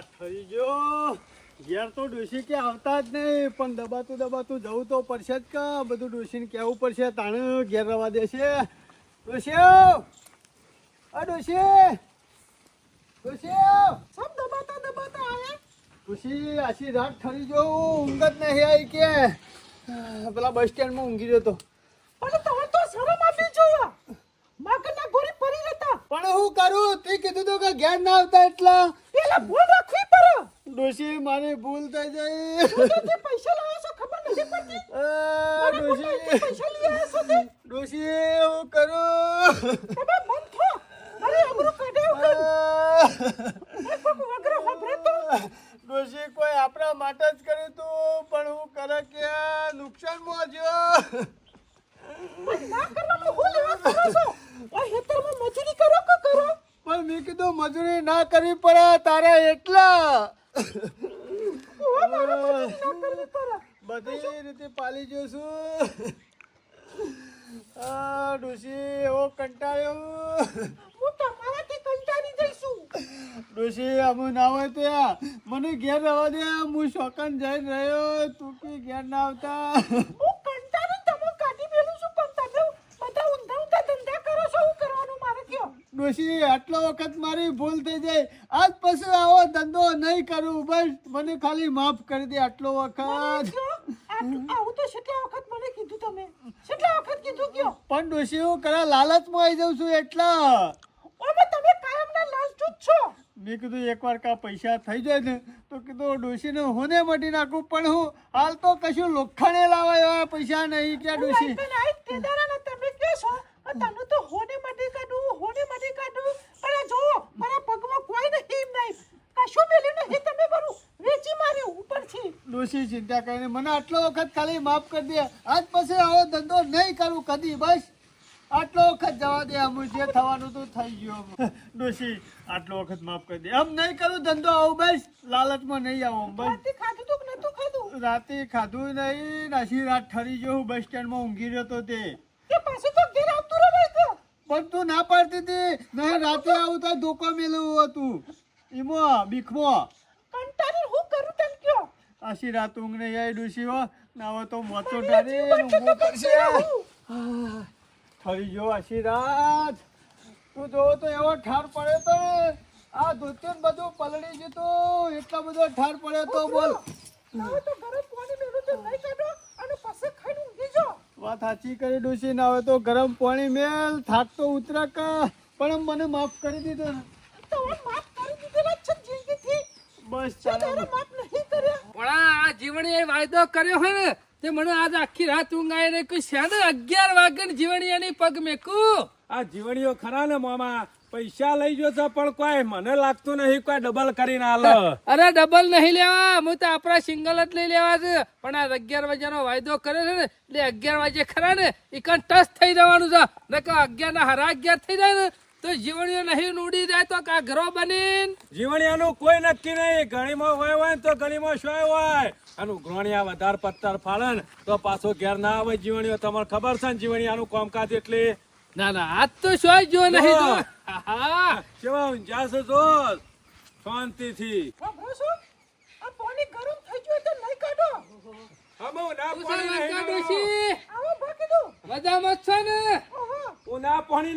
રાત થઈ ગયો. ઘેર તો ડોશી કે આવતા જ નહીં પણ દબાતું દબાતું જવું તો પડશે જ કા? બધું ડોશીને કહેવું પડશે તાણે ઘેર રવા દેશે. ડોશી આ ડોશી! ડોશી સબ દબાતા દબાતા આયા? ડોશી આછી રાત ઠરી ગયો ઊંઘ જ નહીં આવી કે. પેલા બસ સ્ટેન્ડમાં ઊંઘી રહ્યો તો. પણ તમે તો શરમ આપી જોવા. માગના ગોરી પડી રહેતા. પણ હું કરું? તે કીધું તો કે ઘેર ના આવતા એટલા. પેલા ભૂલ રાખવી પડે. ડોશી મારી ભૂલ થઈ જાય. જે પૈસા લાવો છો? ખબર નથી પડતી. મને ડોશી. પૈસા આવ્યા છો તે. ડોશી હું કરું? તમે બંધ થો. અરે અમરું કાઢે હું વગર હોભરે તો? ડોશી કોઈ આપણા માટે જ કર્યું તું પણ હું કરે કે નુકસાનમાં જો. પણ ના કરવામાં હું લેવા કરો છો? આ હેતરમાં મજૂરી કરો કે કરો? પણ મેં કીધું મજૂરી ના કરવી પડે તારે એટલા. બધી રીતે પાલી જોશું આ ડોશી એવો કંટાળ્યો. હું તમારાથી કંટાળી જઈશું ડોશી અમે ના હોય તો મને ઘેર રહેવા દે. હું શોકન જઈને રહ્યો તું કે ઘેર ના આવતા. હું કંટાળી તમે કાઢી મેલું છું પણ તમે બધા ઊંધા ઊંધા ધંધા કરો છો શું કરવાનું મારે કયો ડોશી આટલો વખત મારી ભૂલ થઈ જાય આજ પછી આવો ધંધો નહીં કરું. બસ મને ખાલી માફ કરી દે આટલો વખત. આવું તો કેટલા વખત મને કીધું તમે. કેટલા વખત કીધું કયો? પણ ડોશી હું કરા લાલચમાં આવી જાઉં છું એટલા. ઓમે તમે કાયમના લાલચુ જ છો? મેં કીધું એકવાર કા પૈસા થઈ જાય ને તો કીધું ડોશીને હોને મટી નાખું પણ હું હાલ તો કશું લોખંડે લાવા એવા પૈસા નહીં. ક્યાં ડોશી? તમે કહો છો આ તને તો હોને મટી કાઢું હોને મટી કાઢું પણ આ જુઓ મારા પગમાં કોઈ નહીં એમ નહીં કશું મેલ્યું નહીં તમે કરું વેચી માર્યું ઉપરથી ચિંતા કરીને મને આટલો વખત ખાલી માફ કરી દે. આજ પછી આવો ધંધો નહીં કરું કદી બસ. આટલો વખત જવા દે આમ જે થવાનું તો થઈ ગયું ડોશી આટલો વખત માફ કરી દે. આમ નહીં કરું ધંધો આવું બસ. લાલચમાં નહીં આવું બસ. રાતે ખાધું તો નતું ખાધું? રાતે ખાધું નહીં નાસી રાત ઠરી ગયો હું બસ સ્ટેન્ડમાં ઊંઘી રહ્યો તો. તે પાછું તો ઘેર આવતું રહે પણ તું ના પાડતી હતી. નહીં રાતે આવું તો ધોકો મેલું હતું. ઈમો બીખમાં. કંટાળી હું કરું તને કયો? આશી રાત ઊંઘ નહીં આવી ડોશી હો. ના હોય તો મોતો પડશે કક્ષી આહ, ઠરી ગયો આશી રાત. તું જોવો તો એવો ઠાર પડ્યો તો. આ ધોત્યો બધું પલળી જતું એટલો બધો ઠાર પડ્યો તો બોલ. તો ગરમ પાણી મેલું તો નહીં કાઢો અને પછી ખાઈને ઊંઘી જાઓ વાત સાચી કરી ડોશી ના હોય તો ગરમ પાણી મેલ થાક તો ઉતરક પણ મને માફ કરી દીધો જ બસ તો ચાલો તારે માફ નહીં કર્યા પણ આ જીવણીએ વાયદો કર્યો હોય ને તે મને આજ આખી રાત ઊંઘ આવી કોઈ શેને અગિયાર વાગે જીવણીયાની પગ મેકું? આ જીવણીઓ ખરા ને મામા? પૈસા લઈ ગયો છે પણ કોઈ મને લાગતું નહીં કોઈ ડબલ કરીને આલો. અરે ડબલ નહીં લેવા હું તો આપણા સિંગલ જ લઈ લેવા છે. પણ આ અગિયાર વાગ્યાનો વાયદો કર્યો છે ને એટલે અગિયાર વાગે ખરા ને એ ટચ થઈ જવાનું છે. નકર અગિયાર ના હરા અગિયાર થઈ જાય ને. તો જીવણીઓ નહીં ઉડી જાય તો કા ઘરો બની જીવણીયાનું કોઈ નક્કી નહીં. ગળીમાં હોય હોય ને તો ગળીમાં શોય હોય. આનું ગ્રોણિયા વધારે પત્તર ફાળે તો પાછો ઘેર ના આવે જીવણીઓ. તમને ખબર છે ને જીવણીયાનું કામકાજ એટલે? ના ના આજ તો શોય જો નહીં જો હા કેવા ઊંઝા છે જો શાંતિથી. આ પાણી ગરમ થઈ ગયું તો નહીં કાઢો. મજામાં છો ને? ઓહો. ઉના પાણી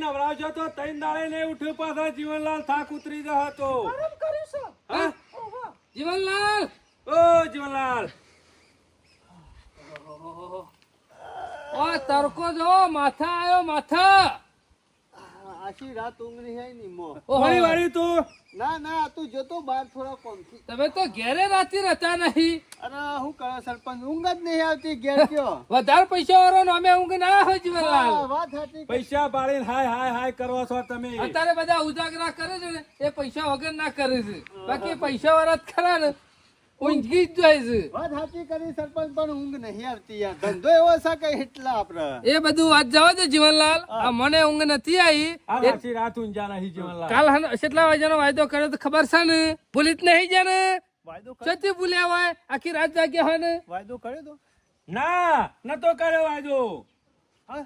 તો દાડે ઉઠ્યું પાછા જીવનલાલ થાક ઉતરી જતો. હતો ગરમ કર્યું છે. હા? ઓહો. જીવનલાલ! ઓ જીવનલાલ. ઓ તરકો જો માથા આયો માથા. આશી રાત ઊંઘ નહીં આવી ની મો. વળી તું ના ના તું જતો બહાર થોડા કોમથી. તમે તો ઘેરે રાતી રહેતા નહીં. અરે હું કરે સરપંચ ઊંઘ જ નહીં આવતી ઘેર કયો? વધારે પૈસા વાળો અમે ઊંઘ ના હોય જીવનલાલ વાત હતી પૈસા પાડીને હાય હાય હાય કરો છો તમે. અત્યારે બધા ઉજાગરા કરે છે ને એ પૈસા વગર ના કરે છે. બાકી પૈસા વાળા જ ખરા ને. ઊંઘી જ જાય છે. વાત સાચી કરી સરપંચ પણ ઊંઘ નહીં આવતી યાર. ધંધો એવો છે કે એટલા આપડે એ બધું વાત જાવ જીવનલાલ? આ મને ઊંઘ નથી આવી આખી રાત ઊંઝા નહીં જીવનલાલ. કાલ કેટલા વાગ્યાનો વાયદો કર્યો તો ખબર છે ને? ભૂલી જ નહીં જાય ને વાયદો ભૂલ્યા હોય આખી રાત જાગ્યા હોય ને? વાયદો કર્યો તો? ના નતો કર્યો વાજો હા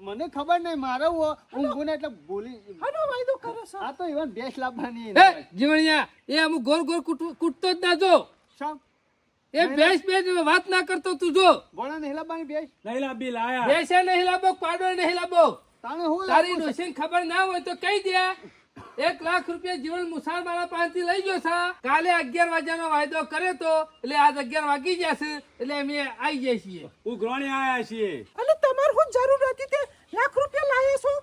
મને ખબર નહીં મારે ઊંઘું ને એટલે બોલી આનો વાયદો કરો છો આ તો ઈવન ભેંસ લાવવાની જીવણિયા એ અમુક ગોળ ગોળ કૂટ- કૂટતો જ ના જો. શામ એ બેસ બેસ વાત ના કરતો તું જો. ગોળા નહીં લાવવાની બેસ. નહીં લાંબી લાયા. બેસે નહીં લાવો પાડો નહીં લાવો તાણે હું તારી લાવું? ખબર ના હોય તો કહી દે. એક લાખ રૂપિયા જીવન મુસાર મારા પાસેથી લઈ ગયો છે. કાલે અગિયાર વાગ્યાનો વાયદો કર્યો તો એટલે આજ અગિયાર વાગી જશે એટલે અમે આવી જઈએ છીએ. ઉઘરોણી આયા છીએ. અને તમારે હું જરૂર હતી તે? લાખ રૂપિયા લાવ્યા છો?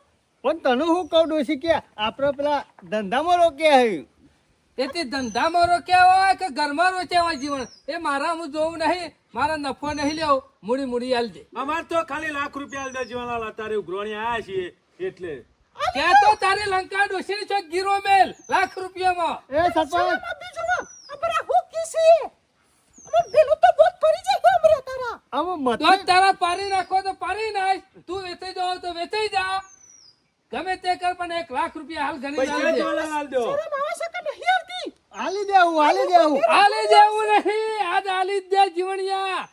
પણ તને હું કહું ડોશી કે આપણે પેલા ધંધામાં રોક્યા હે એથી ધંધામાં રોક્યા હોય કે ઘરમાં રોક્યા હોય જીવન? એ મારા હું જોવું નહીં મારા નફો નહીં લેવો. મૂડી મૂડી આલ દે. અમાર તો ખાલી લાખ રૂપિયા આલદે જીવનલાલ તારે ઉઘરોણી આયા છીએ એટલે. ત્યાં તો તારે લંકા ડોસી છો ગીરો મેલ લાખ રૂપિયામાં. એ સરપંચ. અમારા હું કીસી અમાર બેલું તો બોધ પડી જાય હમણાં તારા? આમાં તો તારા પારી નાખો તો પારી નાખ. તું વેચાઈ જાવ તો વેચાઈ જા. ગમે તે કર પણ એક લાખ રૂપિયા હાલ ગણી પૈસા નાખજે. જીવનલાલ દો. શરમ આવે નહીં દેવું આલી દેવું હાલી જેવું નહીં. આજ આલી દે જીવણિયા.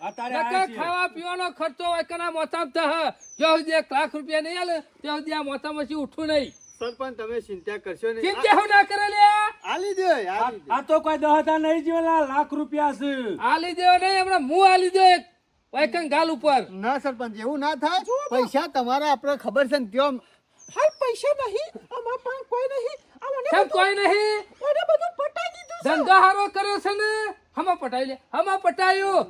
ખાવા પીવાનો ખર્ચો હોય કના મોતામ થહ જો એક લાખ રૂપિયા નહીં હાલે ત્યાં સુધી આ મોતામાંથી ઉઠું નહીં. સરપંચ તમે ચિંતા કરશો નહીં. ચિંતા હું ના કરે લે હાલી દે આ તો કોઈ દહ હજાર નહીં જીવનલાલ લાખ રૂપિયા છે. હાલી દેવો નહીં હમણાં મું આલી દે એક ગાલ ઉપર. ના સરપંચ એવું ના થાય. પૈસા તમારા આપણે ખબર છે ને ત્યાં હાલ પૈસા નહીં અમાર પાસે કોઈ નહીં. મને કોઈ નહીં? બધું પટાઈ દીધું ધંધો હારો કર્યો છે ને? હમા પટાઈ લે. હમા પટાયો.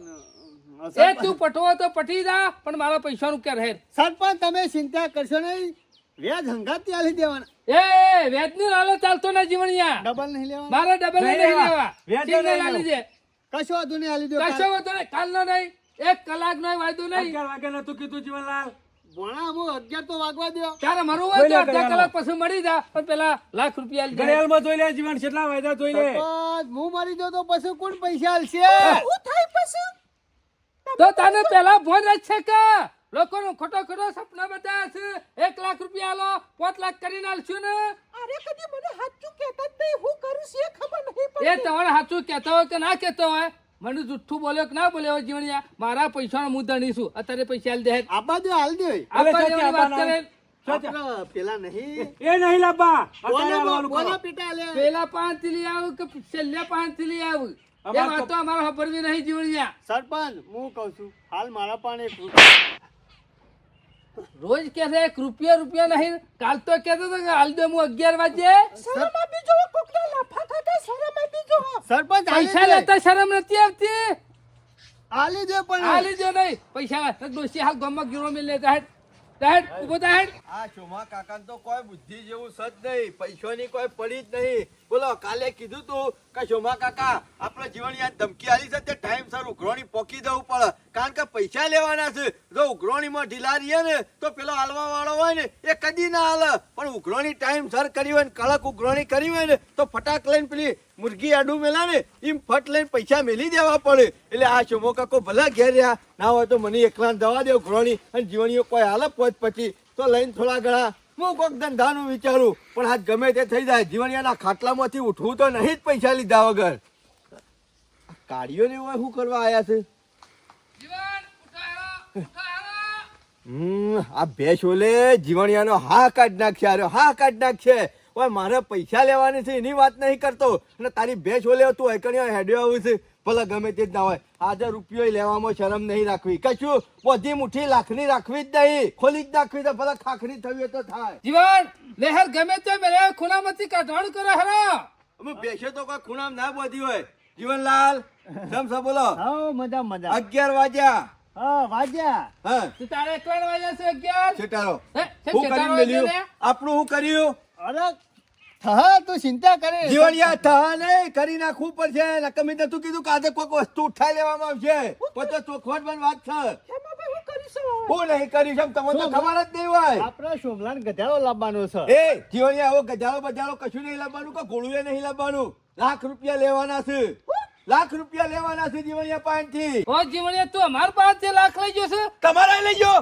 એ તું પટવો તો પટી જા પણ મારા પૈસાનું ક્યાં રહે? સરપંચ તમે ચિંતા કરશો નહીં. વ્યાજ હંગાતી આલી દેવાના. એ વેદની લાલો ચાલતો ના જીવણિયા. ડબલ નહીં લેવા મારે ડબલ નહીં લેવા. વ્યાજ વ્યાજે લાલી નહીં દે કશો વાંધો નહીં આલી દો કશો વાંધો નહીં. કાલનો નહીં. એક કલાકનો વાયદો નહીં. અગિયાર વાગે તું કીધું જીવનલાલ. ભણા અમુક અગિયાર તો વાગવા દો તારે મારું હોય તો અડધા કલાક પછી મળી જા પણ પેલા લાખ રૂપિયા આલી દે. જોઈ લે જીવન કેટલા વાયદા જોઈ લે. હું મરી જાઉં તો પછી કોણ પૈસા હાલશે હું. થાય પછી? તો તને પેલા ફોન જ છે કે? લોકોનો ખોટો ખોટો સપના બધા છે. એક લાખ રૂપિયા આલો પાંચ લાખ કરીને આલશું ને. અરે કદી મને સાચું કહેતા જ નહીં. હું કરું છું એ ખબર નહીં એ તમારે સાચું કહેતો હોય કે ના કહેતો હોય? મને જુઠ્ઠું બોલ્યો કે ના બોલ્યો જીવણિયા? મારા પૈસાનો હું ધણીશું અત્યારે પૈસા આલી દે આપા દે. હાલ દે આપવા સચ્ચા દેવાની વાત કરે? પેલા નહીં. એ નહીં લાવવા અત્યારે બોલો આલવાનું બોલો કરો. પીટા લે. પેલા પાંચથી લઈ આવું કે છેલ્લે પાંચથી લઈ આવું? એ અમાર તો- વાતો અમારે ખબરવી નહીં જીવણિયા. સરપંચ હું કહું છું હાલ મારા પાસે રોજ કે છે એક રૂપિયા રૂપિયા નહીં. કાલ તો કેતો હતો કે હાલ દે હું અગિયાર વાગે. શરમ આપી જુઓ કોકના લાફા ખાતા શરમ આપી જુઓ સરપંચ પૈસા લેતા શરમ નથી આવતી. આલી દે પણ. આલી દે નહીં. પૈસા ડોસી હાલ ગામમાં ગીરો મિલ લેતા હેડ હેડ ઊભો હેડ આ ચોમા કાકાને તો કોઈ બુદ્ધિ જેવું સજ નહીં. પૈસાની કોઈ પડી જ નહીં. બોલો, કાલે કીધું તું કે ચોમા કાકા, આપણે જીવન આ ધમકી આલી છે તે ટાઈમસર ઉઘરોણી પોકી દેવું પડે. કારણ કે પૈસા લેવાના છે. જો ઉઘરોણીમાં ઢીલા રહીએ ને, તો પેલો હાલવા વાળો હોય ને, એ કદી ના હાલે. પણ ઉઘરોણી ટાઈમસર કરી હોય ને, કડક ઉઘરોણી કરી હોય ને, તો ફટાક લઈને પેલી મુરગી આડું મેલા ને, એમ ફટ લઈને પૈસા મેલી દેવા પડે. એટલે આ શોમો કાકો ભલા ઘેર રહ્યા. ના હોય તો મને એકલા દવા દે ઉઘરોણી. અને જીવણીઓ કોઈ હાલે પહોંચ પછી. તો લઈને થોડા ઘણા હું કોઈક ધંધાનું વિચારું પણ આજ ગમે તે થઈ જાય જીવણિયાના ખાટલામાંથી ઉઠવું તો નહીં જ પૈસા લીધા વગર. કાઢીઓને હોય શું કરવા આવ્યા છે? હમ આ બે ઓલે જીવણિયાનો હા કાઢ નાખશે અરે હા કાઢ નાખશે ઓય મારે પૈસા લેવાની છે એની વાત નહીં કરતો. અને તારી બે છોલે તું એકણીઓ હેડ્યો આવું છે. ભલે ગમે તે જ ના હોય. આજે રૂપિયો લેવામાં શરમ નહીં રાખવી. કશું બધી મુઠ્ઠી લાખની રાખવી જ નહીં. ખોલી જ નાખવી તો ભલે ખાખરી થવી હોય તો થાય. જીવન લહેર ગમે તે મેરે ખૂણામાંથી કાઢવાનું કરે હરા. અમે બેસે તો કોઈ ખૂણામ ના બોધી હોય. જીવનલાલ સમ સમ બોલો? હા મજા મજા. અગિયાર વાગ્યા. હા વાગ્યા. હા. તું તારે એકલા વાગ્યા છે અગિયાર? છેટારો હું કરી મેલ્યું? આપણું હું કર્યું? અરે થા તું ચિંતા કરે. જીવણિયા થા નહીં કરી નાખવું પડશે. નકમી તો તું કીધું કે આજે કોઈક વસ્તુ ઉઠાઈ લેવામાં આવશે. પછી તો ચોખવટ પણ વાત છે હું નહીં કરી શકું તમને તો ખબર જ નહીં હોય. આપણે શોભલાન ગધાડો લાવવાનો છે. એ જીવણિયા આવો ગજાળો બધાડો કશું નહીં લાવવાનું કે ગોળુએ નહીં લાવવાનું. લાખ રૂપિયા લેવાના છે. લાખ રૂપિયા લેવાના છે જીવણિયા પાસેથી. ઓ જીવણિયા તું અમાર પાંચ લાખ લઈ ગયો છે તમારે લઈ જાઓ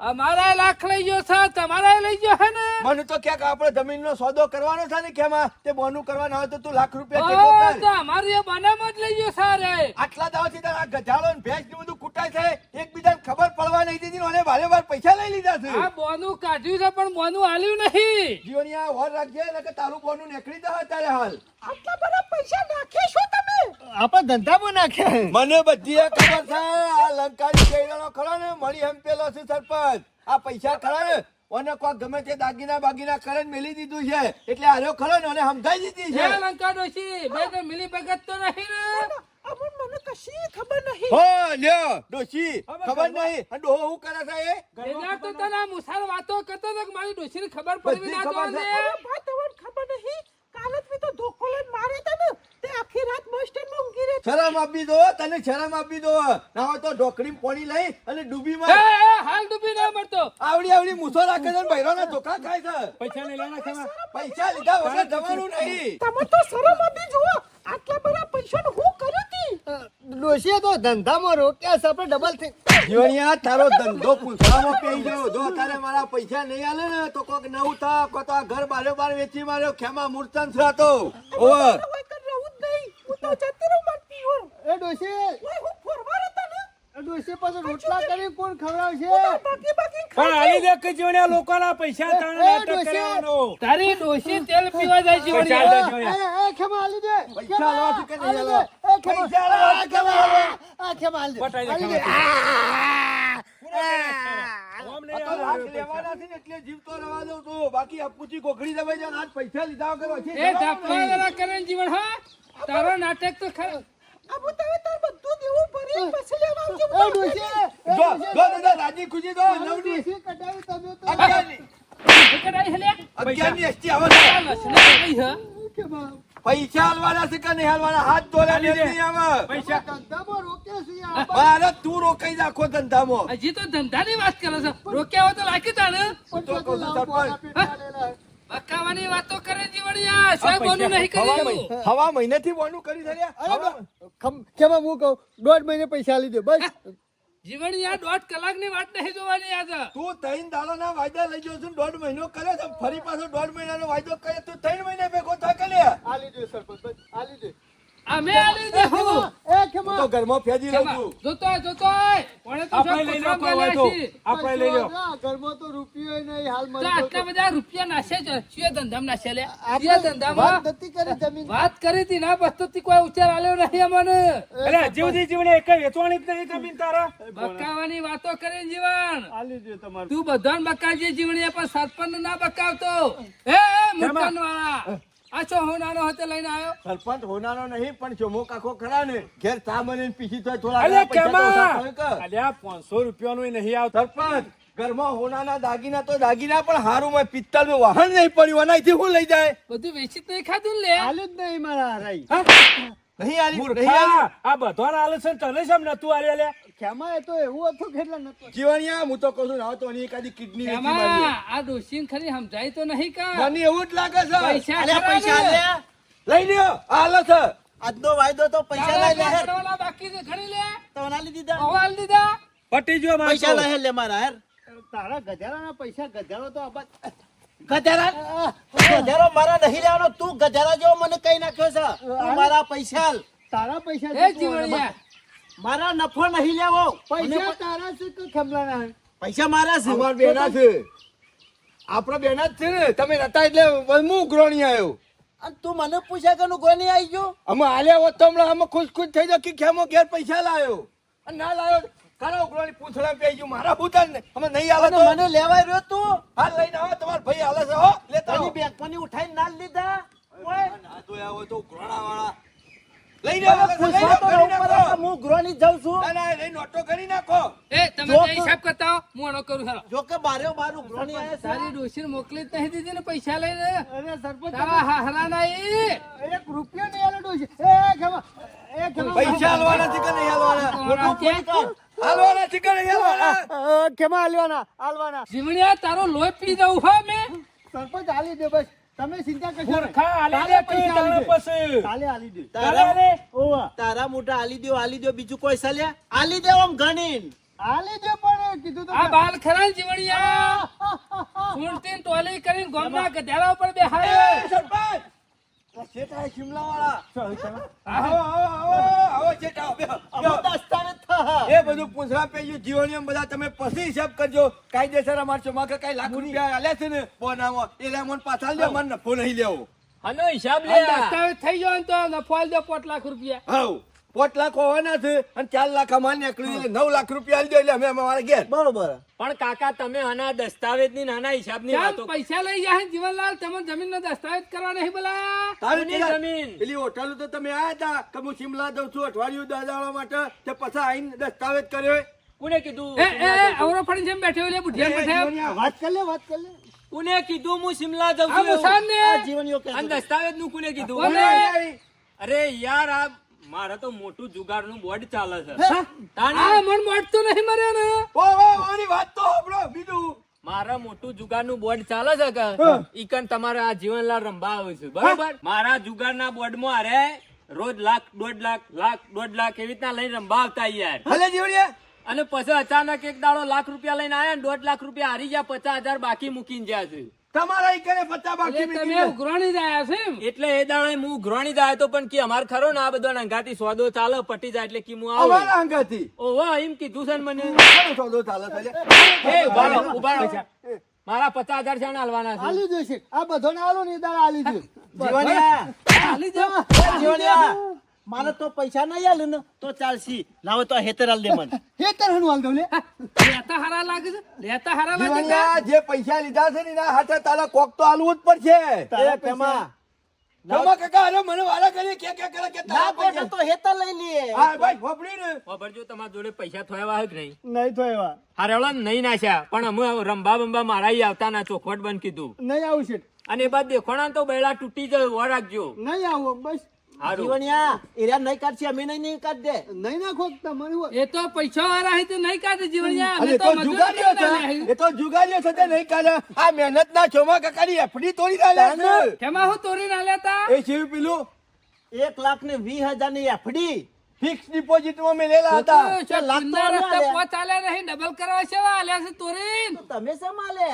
અમારા લાખ લઈ ગયો છે તમારા લઈ ગયો છે ને? મને તો ક્યાંક આપણે જમીનનો સોદો કરવાનો છે ને કેમાં તે બોનું કરવાનો હોય તો તું લાખ રૂપિયા તો અમારી એ બનામાં જ લઈ ગયો સારે આટલા દાવાથી તારા ગધાડો ને ભેંસ ને બધું કુટાય છે એકબીજાને ખબર પડવા નહીં દીધી ને ઓને ભારે ભાર પૈસા લઈ લીધા છે. આ બોનું કાઢ્યું છે પણ બોનું હાલ્યું નહીં. જીવની આ હોર રાખજે ને કે તારું બોનું નીકળી જાય અત્યારે હાલ. આટલા બધા પૈસા નાખે છો તમે? આપણે પણ નાખ્યા મને બધી ખબર છે આ લંકાની કેળાનો ખરો ને? મળી એમ પેલો છે સરપંચ. આ પૈસા ખરા ને? ઓને કોઈ ગમે તે દાગીના બાગીના કરે મેલી દીધું છે. એટલે આર્યો ખરો ને ઓને સમજાઈ દીધી છે. લંકા ડોશી બે તો મિલી ભગત તો નહીં ને. અમન મને કશી ખબર નહીં. હો લ્યો ડોશી ખબર નહીં? અને ડોહો હું કરે છે એ? એના તો તને મુસાર વાતો કરતો તો મારી ડોશીને ખબર પડવી ના તમને ખબર નહીં? કાલે જ તો ધોકો લઈને માર્યો હતા ને. તે આખી રાત બસ સ્ટેન્ડમાં ઊંઘી રહી શરમ આપી દો તને શરમ આપી દો. ના હોય તો ઢોકળી પાણી લઈ અને ડૂબી માં હાલ ડૂબી ના મરતો આવડી આવડી મૂસો રાખે છે ભૈરો ના ધોકા ખાય છે. પૈસા લઈ લેના ખાવા પૈસા લીધા વગર જવાનું નહીં. તમે તો શરમ આપી જુઓ. આટલા બધા પૈસાનું હું કરી હતી? ડોશીએ તો ધંધામાં રોક્યા છે આપણે ડબલ થઈ જીવણિયા તારો ધંધો પૂછવામાં કહી ગયો. જો તારે મારા પૈસા નહીં આલે ને તો કોક નવું થા કો તો આ ઘર બારે બાર વેચી માર્યો. ખેમા મૂર્તન થતો ઓવર કોઈ કર રહું જ નહીં હું તો જતી રહું પીઓર એ ડોશી. ઓય હું ફોરવાર હતા ને? એ ડોશી પછી રોટલા કરી કોણ ખવડાવશે? બાકી બાકી પણ આલી દે કે જીવણિયા લોકોના પૈસા તાણે નાટક કરવાનો. તારી ડોશી તેલ પીવા જાય છે પૈસા વળી. એ એ ખેમા આલી દે. પૈસા લો કે નહીં લો એ પૈસા આ ખેમા આલી. દે. આ ખેમા આલી. દે. પટાઈ દે. ખેમા. લેવાના છે એટલે જીવતો રહેવા દઉં તો. બાકી અપુચી કોકડી દબાઈ જાય આજ પૈસા લીધા વગર એ જવાનું ધાપલા નહીં. વાળા કરે જીવન હા? તારો નાટક તો ખરો. અબુ તમે તાર બધું દેવું ભરી પછી લેવા આવજો એ ડોશી જો જો દાદા રાજી ખુશી જો આલી કઢાવી તમે તો. એસટી આવે છે હ ખેમા પૈસા હાલવાના છે કે નહીં હાલવાના? હાથ ધોલા નહીં આવે. પૈસા. ધંધામાં રોક્યા છે આ. તું રોકાઈ નાખો ધંધામાં. હજી તો ધંધાની વાત કરે છે. રોક્યા હોય તો લાગી તાને તો કહું છું સરપંચ. બકાવાની વાતો કરે જીવણિયા. સાહેબ બોનું નહીં હવા કર્યું થી હવા મહિનેથી બોનું કરી અરે ખેમા હું કહું? દોઢ મહિને પૈસા લીધે દે બસ આ દોઢ કલાકની વાત નહીં જોવાની આજે. તું ત્રણ દાડાના વાયદા લઈ જયો છું દોઢ મહિનો કરે છે ફરી પાછો દોઢ મહિનાનો વાયદો કરે તું ત્રણ મહિને ભેગો થાય કે લે આલી દે સરપંચ આ આલી દે અમે આલી દેહું એક માં તો ઘરમાં ફેજી રહું છું. જોતો જોતો. કોણે તો આપણે લઈ લો કોઈ તો આપણે લઈ લો. ઘરમાં તો રૂપિયો નહીં હાલ મળતો આટલા બધા રૂપિયા નાશે છે છે ધંધામાં નાશે લે. આ ધંધામાં વાત નથી કરી જમીન. વાત કરી હતી ના બસ તો તી કોઈ ઉચ્ચાર આલ્યો નહીં અમને. અરે જીવજી જીવને એક વેચવાની જ નહીં જમીન તારા. બકાવાની વાતો કરે જીવન. આલી દે તમારે. તું બધાને બકાવજે જીવણી પણ સરપંચ ના બકાવતો. એ મુકન વાળા આ છો હું નાનો લઈને આવ્યો? સરપંચ હોનારો નહીં પણ ચોમો કાકો ખરા ને ઘેર તા મને પીસી તો થોડા અલે કેમાં? અલ્યા 500 રૂપિયાનો નહીં આવ સરપંચ ઘરમાં હોનાના દાગીના તો દાગીના પણ હારું માં પિત્તલનું વાહન નહીં પડ્યું એનાથી હું લઈ જાય? બધું વેચી તો ખાધું લે. આલ્યું જ નહીં મારા હરાઈ. નહીં આલી નહીં આલી. આ બધો આલે છે તને કેમ નતું આલે લે? ખેમા એ તો એવું હતું કેટલા નતું જીવણિયા હું તો કહું છું ના તો એની એકાદી કિડની વેચી મારીએ. આ ડોશીને ખરી સમજાય તો નહીં કા? મને એવું જ લાગે છે. પૈસા લે. લઈ લ્યો. હાલો છે. આજનો વાયદો તો પૈસા તારા લઈ લે. બાકી છે ખરી લે. તો નાલી દીધા? હવે દીધા. પટી જો પૈસા લઈ લે મારા તારા પૈસા તો મારા નહીં લેવાનો. તું ગધેડા જેવો મને કઈ નાખ્યો છે. તું મારા પૈસા તારા પૈસા એ જીવણિયા. મારા નફો નહીં લેવો. પૈસા તારા છે કે ખેમલાના? પૈસા મારા છે. અમાર બેના છે. આપણા બેના જ છે ને. તમે નતા એટલે હું ઉઘરોણી આવ્યો અને તું મને પૂછ્યા કે નું ગોની આવી ગયો? અમે આલ્યા હોત તો હમણાં અમે ખુશ ખુશ થઈ જાય કે ખેમો ઘેર પૈસા લાયો? અને ના લાયો કાળા ઉઘરોણી પૂછડા પે ગયું? મારા પૂતા ને અમે નહીં આવે તો? મને લેવાય રહ્યો તું? હાલ લઈને આવો તમાર ભાઈ હાલે છે હો. લેતા આવો. તારી બેંકમાંની ઉઠાઈને ના લીધા? ઓય, ના તો આવો તો ઉઘરાણા વાળા લઈ જાઓ પૂછવા તો જાઓ, રહેવું કરી પડે નાખો. કે હું ગૃહની જાઉં છું. ના ના લઈ નોટો કરી નાખો. એ તમે જો હિસાબ કરતા હું આનો કરું ચાલો જો કે બારે બાર ગૃહની આવે છે. ડોશીને મોકલી જ નહીં દીધી ને પૈસા લઈને. અરે સરપંચ તારા હાહરા ના એક રૂપિયો નહીં આલો ડોશી. એ ખેમા એ ખેમા પૈસા છે કે નહીં છે કે નહીં આલવાના આલવાના. જીવણિયા તારો લોહી પી દઉં હો મેં. સરપંચ આલી દે બસ. તમે ચિંતા કરશો નહીં. આલી દે પૈસા તું તારા દે. પછી કાલે આલી દે તારે આલે ઓવા તારા મોટા આલી દ્યો આલી દ્યો બીજું કોઈ સલ્યા આલી દે આમ ગણીન આલી દે પણ કીધું તો આ બાલ ખરા ને જીવણિયા સુરતી ને ટોલી કરીને ગોમના ગધેડા ઉપર બેહાડે એ સરપંચ આ શેઠ શિમલા વાળા આવો આવો આવો આવો શેઠ બેહો. દસ્તાવેજ એ બધું પૂછવા પેયું જીવણીઓ બધા તમે પછી હિસાબ કરજો. કાયદેસર અમાર ચોમા કઈ લાખ રૂપિયા આલે છે ને બોનામાં એ લેમોન મને પાછા લે મને નફો નહીં લેવો. હનો હિસાબ લે દસ્તાવેજ થઈ ગયો ને તો નફો આલી દો પોટ લાખ રૂપિયા. હવ. પોત લાખ હોવાના છે અને ચાર લાખ અમારે નીકળી એટલે નવ લાખ રૂપિયા આલી એટલે અમે અમારા ઘેર. બરોબર. પણ કાકા તમે આના દસ્તાવેજની નાના હિસાબની વાતો પૈસા લઈ જાય જીવનલાલ તમે જમીન નો દસ્તાવેજ કરવા નહીં બોલા તારી જમીન? પેલી હોટલ તો તમે આયા હતા કે હું શિમલા જઉં છું અઠવાડિયું દાદાળા માટે તે પછી આઈને દસ્તાવેજ કર્યો કોને કીધું એ એ અવરો ફરીને જેમ બેઠો એટલે બુઢિયા બેઠા વાત કર લે વાત કર લે. કોને કીધું હું શિમલા જઉં છું? આ જીવન કે દસ્તાવેજનું કોને કીધું? અરે યાર આ મારે તો મોટું જુગારનું બોર્ડ ચાલે છે. તાને આ મન મોટતું નહીં મરે ને ઓ ઓ ઓની વાત તો આપણો બીજું. મારા મોટું જુગારનું બોર્ડ ચાલે છે કે? ઈકન તમારે આ જીવનલાલ રંભા આવે છે બરોબર? મારા જુગાર ના બોર્ડમાં અરે રોજ લાખ દોઢ લાખ લાખ દોઢ લાખ એવી રીતના લઈને રંભા આવતા યાર. ભલે જીવણીયા અને પછી અચાનક એક દાડો લાખ રૂપિયા લઈને આયા ને દોઢ લાખ રૂપિયા હારી ગયા પચાસ હજાર બાકી મૂકીને ગયા છે. તમારા ઘરે પત્તા બાકી તમે ઉઘરાણી જ છે એટલે એ દાડે હું ઉઘરાણી જાય તો પણ કે અમાર ખરો ને આ બધો અંગાતી સોદો ચાલે પટી જાય એટલે કે હું આવું. અમારા અંગાથી? ઓહો એમ કીધું છે ને મને. સોદો ચાલે છે એ ઊભા રહો, ઊભા રહો. મારા પચાસ હજાર છે ને હાલવાના છે. હાલી દેશે આ બધો ને હાલો ને દાડા હાલી દે જીવનિયા હાલી જાઓ. જીવનિયા મારે તો પૈસા નહીં આલે ને તો ચાલશી. લાવો તો હેતરાલ દે મને. હે તરહનું હાલ દઉં લે. લેતા હારા લાગે છે? લેતા હારા લાગે છે જે પૈસા લીધા છે ને એના હાથે તારા કોક તો આલવું જ પડશે. તારા પેમાં રામા કાકા અરે મને વારા કરી કે કે કરે કે તારા પૈસા. તો હેતર લઈ લઈએ હા ભાઈ ફોફડી ને. ખબર તમારા જોડે પૈસા થોયા કે નહીં? નહીં એવા નહીં નાખ્યા પણ અમે રંબા બંબા મારા ઈ આવતા ના ચોખવટ બંધ કીધું. નહીં આવું છે. અને એ બાદ દેખોણા તો બેડા તૂટી જાય રાખજો. નહીં આવું બસ. હારું જીવનિયા એરિયા નહીં કાઢશે અમે નહીં નહીં કાઢ દે. નહીં નાખો તમારું એ તો પૈસા વાળા હે તો નહીં કાઢે જીવણિયા. અરે તો જુગારીઓ છે. એ તો જુગારીઓ છે તે નહીં કાઢે. આ મહેનત ના ચોમા કાકાની એફડી તોડી ડાલ્યા છે. કેમાં હું તોડી ના લેતા એ શિવ પેલું. એક લાખ ને વીસ હજારની એફડી. ફિક્સ ડિપોઝિટમાં મેલેલા હતા. તો લાખ નહીં ડબલ કરવા છે આલ્યા છે તોરીન. તમે શા માલે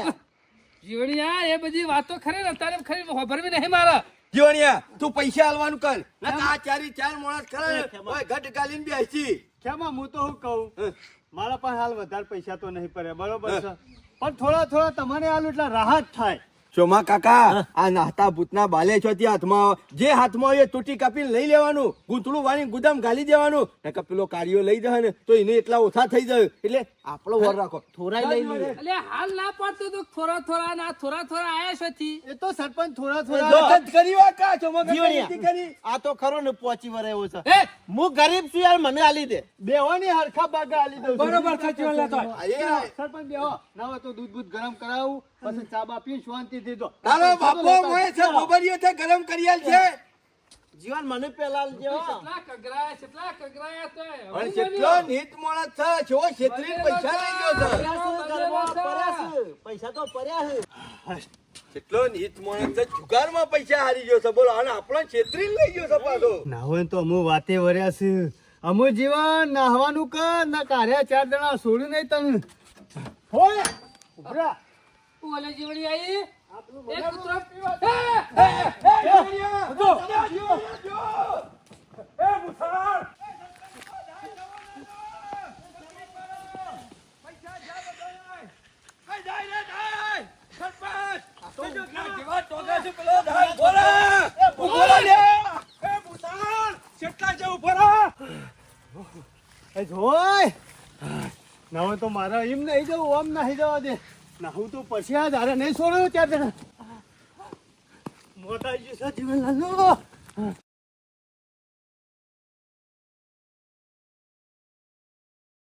જીવણિયા એ બધી વાતો ખરી ને અત્યારે ખરી ખબર નહીં મારા. જીવણિયા તું પૈસા આલવાનું કર. આ ચારી ચાર માણસ ખરા. ઓય ઘટ ગાલીને બેસી ખેમા હું તો હું કહું? મારા પાસે હાલ વધારે પૈસા તો નહીં પડે બરોબર છે? પણ થોડા થોડા તમને હાલ એટલા રાહત થાય. ચોમા કાકા આ નાહતા ભૂતના બાલે છો તે હાથમાં. જે હાથમાં હોય એ તૂટી કાપીને લઈ લેવાનું. ગૂંથળું વાળી ગુદામ ગાલી દેવાનું. નકર પેલો કાર્યો લઈ જાય ને તો એને એટલા ઓછા થઈ જાય. એટલે આપણો વર રાખો. થોરાય લઈ લઈએ એટલે હાલ ના પડતું તો. થોરા થોરા ના થોરા થોરા આયા છે થી એ તો સરપંચ થોડા થોરા થોડા કરી વા કા? ચોમા કાકા કરી. આ તો ખરો ને પોચી વરે એવો છે. એ હું ગરીબ છું યાર મને આલી દે. બેવાની હરખા બાગા આલી દઉં બરોબર સાચી વાત તો. સરપંચ બેહો. ના તો દૂધ બૂધ ગરમ કરાવું પછી ચા બા પી શાંતિથી જો તારો બાપો મોય છે ખબરીઓ છે ગરમ કરી આલ છે. જીવન મને પેલા આલજે હો. કેટલા કગરાયા કેટલા કગરાયા તો અને કેટલો નીત માણસ છે જો છેતરીને પૈસા લઈ ગયો છે. પૈસા તો પડ્યા છે. કેટલો નીત માણસ છે જુગારમાં પૈસા હારી ગયો છે. બોલો અને આપણો છેતરીને લઈ ગયો છે પાછો. ના હોય તો અમુ વાતે વર્યા છે. અમુ જીવન નાહવાનું કર ના કાર્યા ચાર જણા છોડ્યું નહીં તને. હોય ઉભરા ઓલે જીવડી આઈ? જોય ના તો મારે એમ નહીં જવું આમ નહીં જવા દે નાહું તો પછી આ ધારે નહીં છોડ્યું ચાર